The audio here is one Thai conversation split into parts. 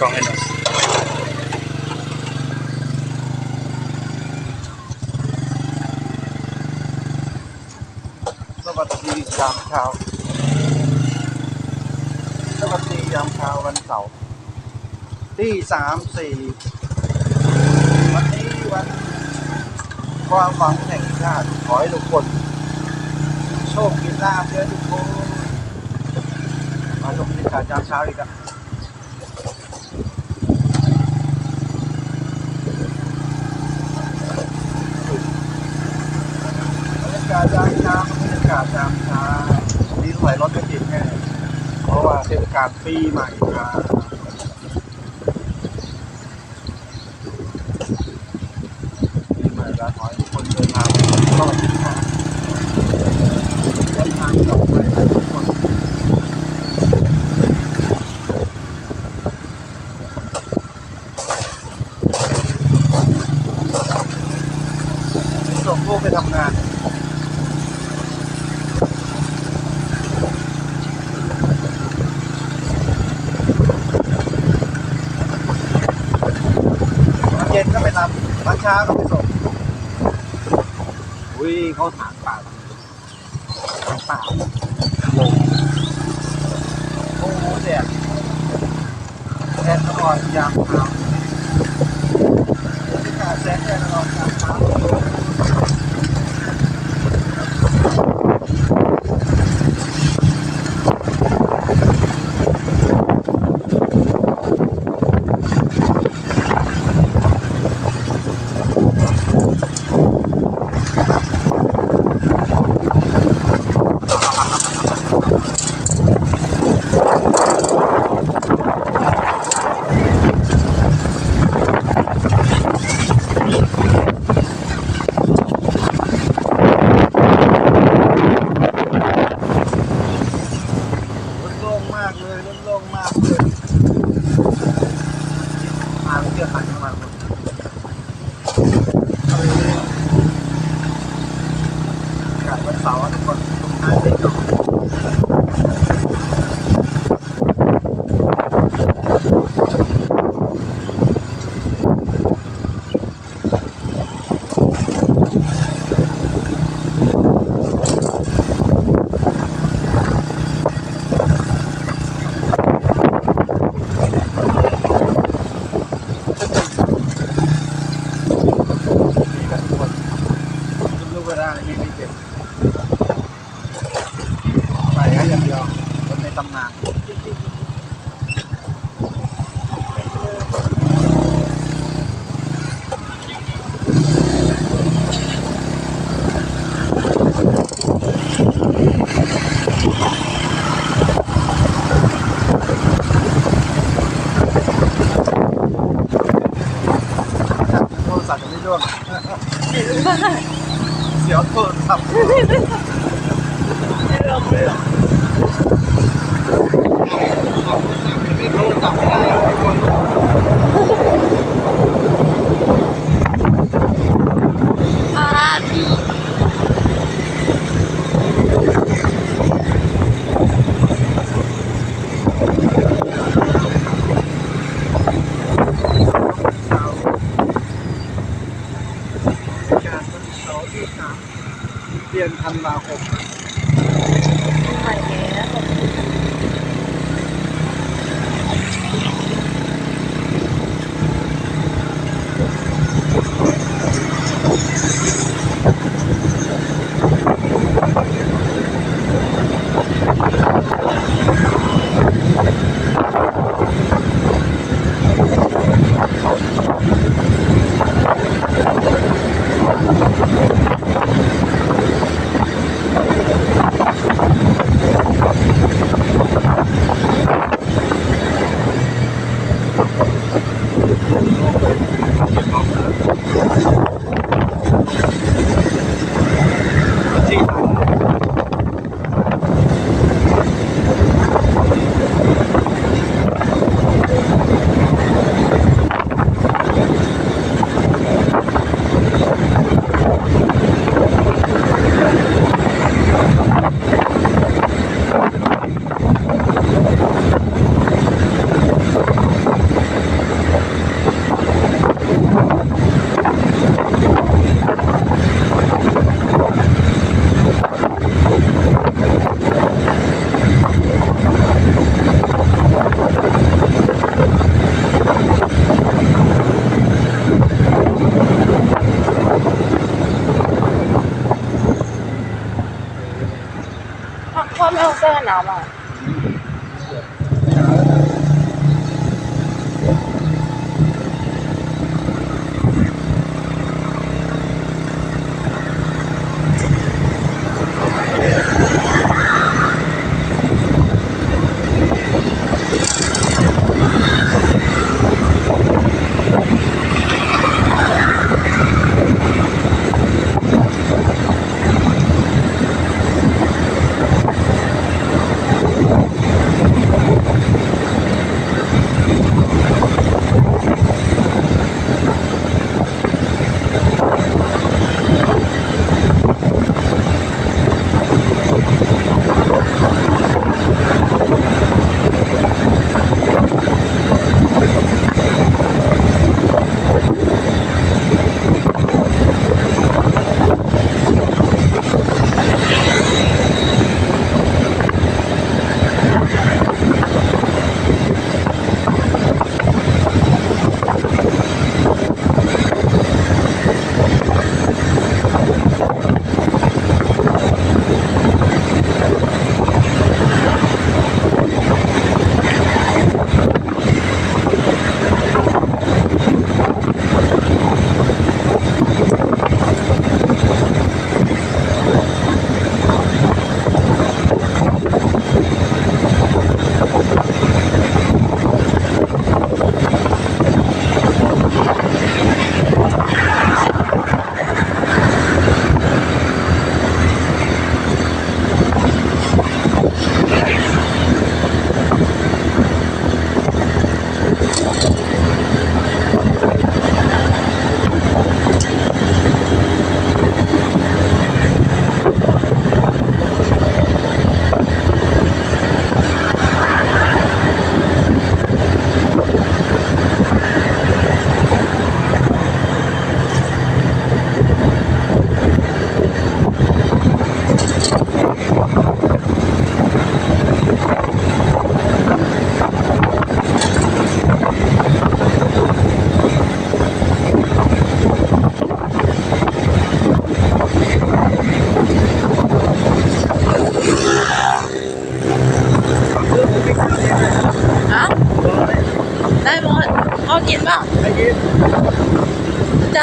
กล้องให้หน่อยสวัสดียามเช้าสวัสดียามเช้าวันเสาร์ที่สามสี่วันนี้วันความหวังแห่งชาติขอให้ทุกคนโชคดีลาภเยอะทุกคนมาชมบรรยากาศยามเช้าอีกแล้วบรรยากาศยามเช้าบรรยากาศยามเช้านี่สงสัยรถไม่ติดแน่เพ ราศกาลปีใหม่ครับปีใหม่แล้วขอให้ทุกคนเดินทางปลอดทิศทางเดินทางปลอดภัยทุกคนส่งลูกไปทำงาน ตอนเย็นก็ ไปรับตอนเช้าก็ไปส่งอุ้ยเขาถางป่าถางป่าโอ้โหแดดแดดอ่อนยามเช้าบรรยากาศแสงแดดอ่อนยามเช้ารถโล่งมากเลยรถโล่งมากเลยมาเที่ยวขันเข้า มาหมดเอยากาศวันเสาร์ทุกคนตรงท้ายเด็ก นี่กันทุกคนลูก เลาไม่ไม่เก็บใส่ให้อย่างเดียวคนในตำนานโทรศัพท์จะไม่ร่วง เสียวโทรศัพท์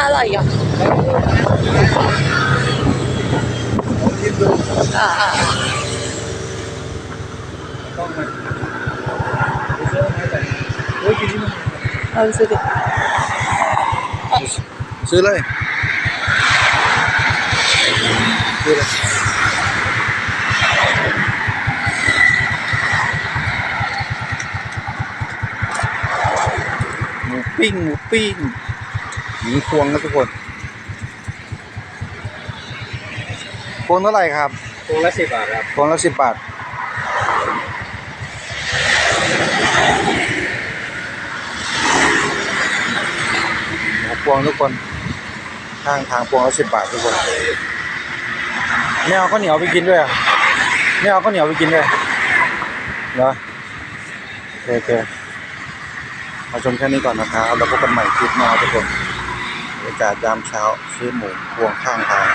จะอร่อยเหรอผมกินดูอ่าอ่าต้องมาไปซื้อมาแต่เฮ้ยกินนี่มันเอาไปซื้อดิซื้อเลยซื้อเลยหมูปิ้งหมูปิ้ง หมูพวงนะทุกคนพวงเท่าไหร่ครับพวงละสิบบาทครับพวงละสิบบาทหมูพวงทุกคน ข้างทางพวงละสิบบาททุกคนไม่เอาข้าวเหนียวไปกินด้วยอะไม่เอาข้าวเหนียวไปกินด้วยเหรอโอเคโอเคมาชมแค่นี้ก่อนนะครับ แล้วพบกันใหม่คลิปหน้าทุกคนบร รยากาศยามเช้า ซื้อหมูพวงข้างทาง